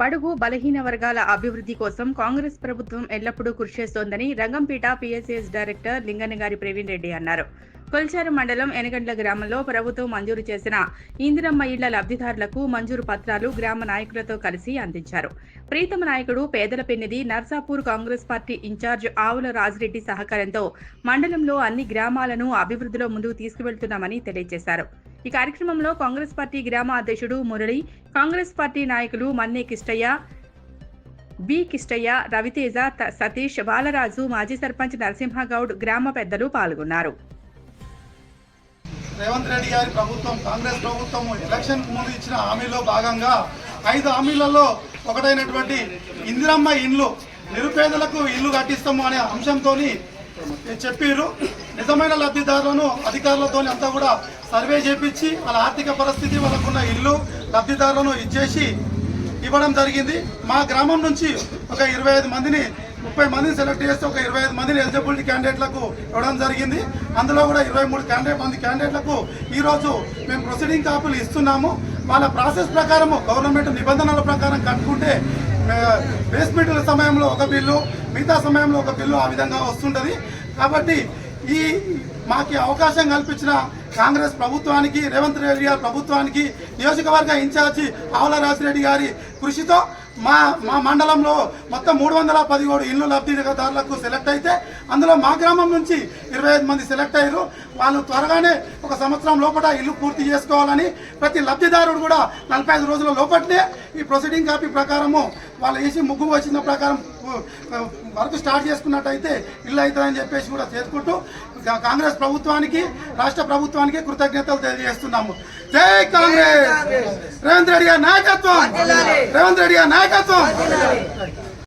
బడుగు బలహీన వర్గాల అభివృద్ధి కోసం కాంగ్రెస్ ప్రభుత్వం ఎల్లప్పుడూ కృషి చేస్తోందని రంగంపేట పిఎస్ఎస్ డైరెక్టర్ లింగనగారి ప్రవీణ్ రెడ్డి అన్నారు. కొల్చారు మండలం ఎనగండ్ల గ్రామంలో ప్రభుత్వం మంజూరు చేసిన ఇందిరమ్మ ఇళ్ళ లబ్ధిదారులకు మంజూరు పత్రాలు గ్రామ నాయకులతో కలిసి అందించారు. ప్రీతమ నాయకుడు పేదల పెన్నిది నర్సాపూర్ కాంగ్రెస్ పార్టీ ఇన్ఛార్జ్ ఆవుల రాజిరెడ్డి సహకారంతో మండలంలో అన్ని గ్రామాలను అభివృద్ధిలో ముందుకు తీసుకువెళ్తున్నామని తెలియజేశారు. ఈ కార్యక్రమంలో కాంగ్రెస్ పార్టీ గ్రామ అధ్యక్షుడు మురళి కాంగ్రెస్ పార్టీ నాయకులు మన్నే కిష్టయ్య బి కిష్టయ్య రవితేజ సతీష్ బాలరాజు మాజీ సర్పంచ్ నరసింహగౌడ్ గ్రామ పెద్దలు పాల్గొన్నారు. రేవంత్ రెడ్డి గారి ప్రభుత్వం కాంగ్రెస్ ప్రభుత్వం ఎలక్షన్ ముందు ఇచ్చిన హామీలో భాగంగా ఐదు హామీలలో ఒకటైనటువంటి ఇందిరమ్మ ఇండ్లు నిరుపేదలకు ఇల్లు కట్టిస్తాము అనే అంశంతో చెప్పారు నిజమైన లబ్ధిదారులను అధికారులతో అంతా కూడా సర్వే చేపించి వాళ్ళ ఆర్థిక పరిస్థితి వాళ్ళకున్న ఇల్లు లబ్ధిదారులను ఇచ్చేసి ఇవ్వడం జరిగింది. మా గ్రామం నుంచి ఒక ఇరవై ఐదు మందిని ముప్పై మందిని సెలెక్ట్ చేస్తే ఒక ఇరవై ఐదు మందిని ఎలిజిబిలిటీ క్యాండిడేట్లకు ఇవ్వడం జరిగింది. అందులో కూడా ఇరవై మూడు క్యాండిడేట్ మంది క్యాండిడేట్లకు ఈరోజు మేము ప్రొసీడింగ్ కాపీలు ఇస్తున్నాము. వాళ్ళ ప్రాసెస్ ప్రకారము గవర్నమెంట్ నిబంధనల ప్రకారం కట్టుకుంటే బేస్మెంట్ల సమయంలో ఒక బిల్లు మిగతా సమయంలో ఒక బిల్లు ఆ విధంగా వస్తుంటుంది. కాబట్టి ఈ మాకు అవకాశం కల్పించిన కాంగ్రెస్ ప్రభుత్వానికి రేవంత్ రెడ్డి గారి ప్రభుత్వానికి నియోజకవర్గ ఇన్ఛార్జి ఆవుల రాజిరెడ్డి గారి కృషితో మా మా మండలంలో మొత్తం మూడు వందల పదిహేడు ఇల్లు లబ్ధిదారులకు సెలెక్ట్ అయితే అందులో మా గ్రామం నుంచి ఇరవై ఐదు మంది సెలెక్ట్ అయ్యారు. వాళ్ళు త్వరగానే ఒక సంవత్సరం లోపల ఇల్లు పూర్తి చేసుకోవాలని ప్రతి లబ్ధిదారుడు కూడా నలభై ఐదు రోజుల లోపలనే ఈ ప్రొసీడింగ్ కాపీ ప్రకారము వాళ్ళు వేసి ముగ్గు వచ్చిన ప్రకారం వర్క్ స్టార్ట్ చేసుకున్నట్టయితే ఇల్లు అవుతుందని చెప్పేసి కూడా చేసుకుంటూ కాంగ్రెస్ ప్రభుత్వానికి రాష్ట్ర ప్రభుత్వానికి కృతజ్ఞతలు తెలియజేస్తున్నాము. జై కాంగ్రెస్! రేవంత్ రెడ్డి గారి నాయకత్వం! రేవంత్ రెడ్డి గారి నాయకత్వం!